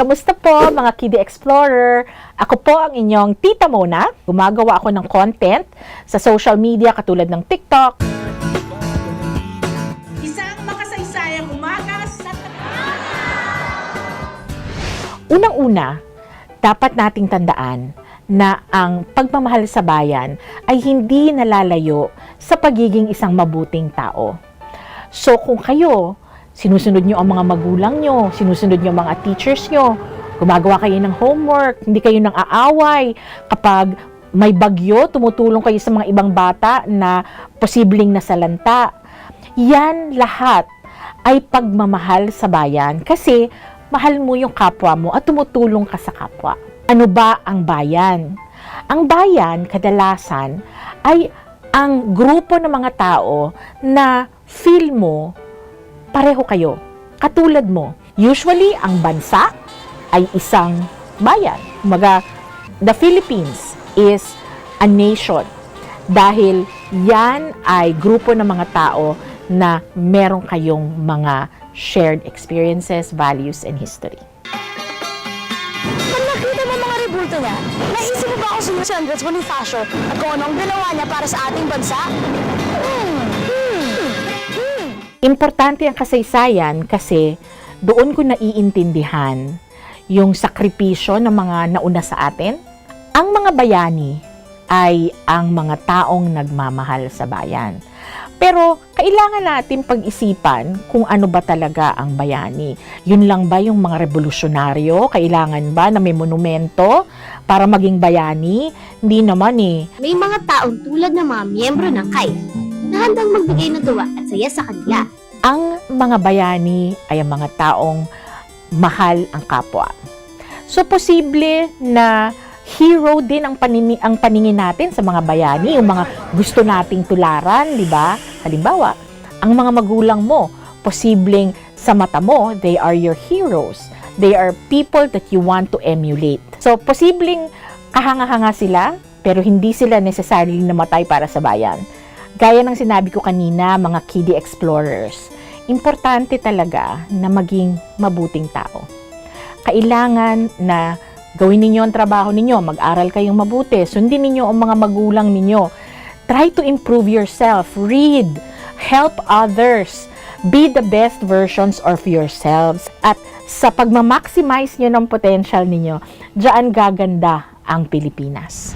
Kamusta po mga Kiddy Explorer? Ako po ang inyong Tita Mona. Gumagawa ako ng content sa social media katulad ng TikTok, Isang makasaysayang umaga sa Unang-una, dapat nating tandaan na ang pagmamahal sa bayan ay hindi nalalayo sa pagiging isang mabuting tao. So kung kayo, sinusunod nyo ang mga magulang nyo, sinusunod nyo ang mga teachers nyo, gumagawa kayo ng homework, hindi kayo nang aaway, kapag may bagyo, tumutulong kayo sa mga ibang bata na posibleng nasalanta. Yan lahat ay pagmamahal sa bayan kasi mahal mo yung kapwa mo at tumutulong ka sa kapwa. Ano ba ang bayan? Ang bayan, kadalasan, ay ang grupo ng mga tao na feel mo pareho kayo. Katulad mo. Usually, ang bansa ay isang bayan. Kumaga, the Philippines is a nation. Dahil yan ay grupo ng mga tao na meron kayong mga shared experiences, values, and history. Pag nakita mo mga rebulto niya, naisip mo ba kung sino si Andres Bonifacio at kung anong ginawa niya para sa ating bansa? Hmm. Importante ang kasaysayan kasi doon ko naiintindihan yung sakripisyo ng mga nauna sa atin. Ang mga bayani ay ang mga taong nagmamahal sa bayan. Pero kailangan natin pag-isipan kung ano ba talaga ang bayani. Yun lang ba yung mga revolusyonaryo? Kailangan ba na may monumento para maging bayani? Hindi naman eh. May mga taong tulad ng mga miyembro ng KAI na handang magbigay ng tuwa at saya sa kanila. ang mga bayani ay ang mga taong mahal ang kapwa. So, posible na hero din ang, panini, ang paningin natin sa mga bayani, yung mga gusto nating tularan, di ba? Halimbawa, ang mga magulang mo, posibleng sa mata mo, they are your heroes. They are people that you want to emulate. So, posibleng kahanga-hanga sila, pero hindi sila necessarily namatay para sa bayan. Gaya ng sinabi ko kanina, mga kiddie explorers, importante talaga na maging mabuting tao. Kailangan na gawin ninyo ang trabaho ninyo, mag-aral kayong mabuti, sundin ninyo ang mga magulang ninyo. Try to improve yourself, read, help others, be the best versions of yourselves. At sa pagmamaximize nyo ng potential ninyo, diyan gaganda ang Pilipinas.